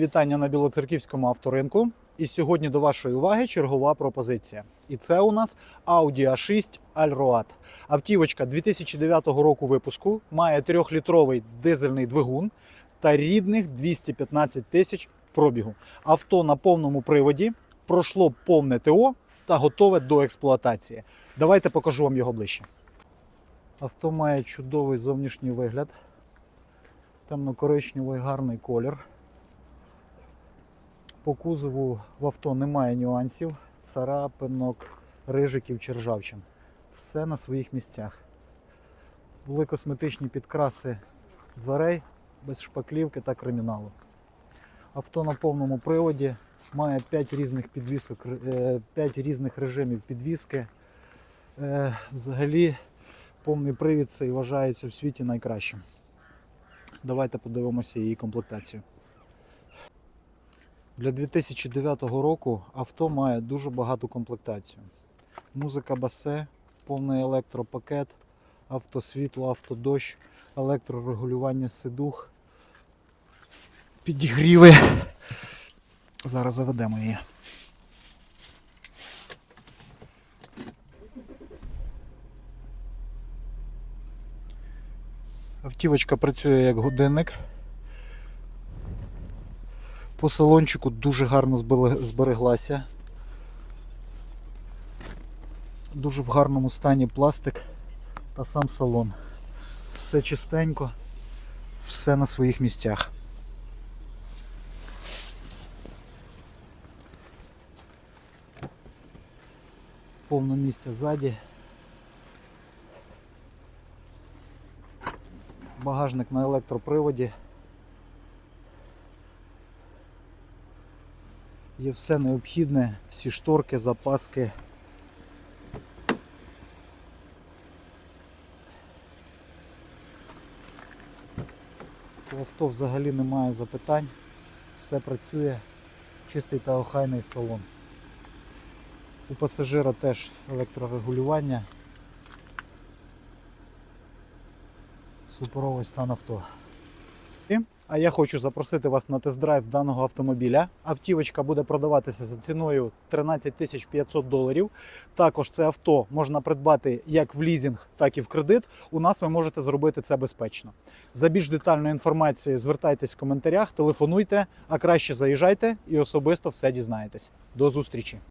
Вітання на Білоцерківському авторинку. І сьогодні до вашої уваги чергова пропозиція. І це у нас Audi A6 Allroad. Автівочка 2009 року випуску має 3-літровий дизельний двигун та рідних 215 тисяч пробігу. Авто на повному приводі пройшло повне ТО та готове до експлуатації. Давайте покажу вам його ближче. Авто має чудовий зовнішній вигляд, темно-коричневий гарний колір. По кузову в авто немає нюансів, царапинок, рижиків чи ржавчин. Все на своїх місцях. Були косметичні підкраси дверей без шпаклівки та криміналу. Авто на повному приводі має 5 різних підвісок, 5 різних режимів підвіски. Е, Взагалі повний привід цей вважається в світі найкращим. Давайте подивимося її комплектацію. Для 2009 року авто має дуже багату комплектацію. Музика басе, повний електропакет, автосвітло, автодощ, електрорегулювання сидух, підігріви. Зараз заведемо її. Автівочка працює як годинник. По салончику дуже гарно збереглася. Дуже в гарному стані пластик та сам салон. Все чистенько, все на своїх місцях. Повно місця ззаді. Багажник на електроприводі. Є все необхідне, всі шторки, запаски. По авто взагалі немає запитань. Все працює, чистий та охайний салон. У пасажира теж електрорегулювання. Суперовий стан авто. А я хочу запросити вас на тест-драйв даного автомобіля. Автівочка буде продаватися за ціною 13 тисяч 500 доларів. Також це авто можна придбати як в лізінг, так і в кредит. У нас ви можете зробити це безпечно. За більш детальною інформацією звертайтесь в коментарях, телефонуйте, а краще заїжджайте і особисто все дізнаєтесь. До зустрічі!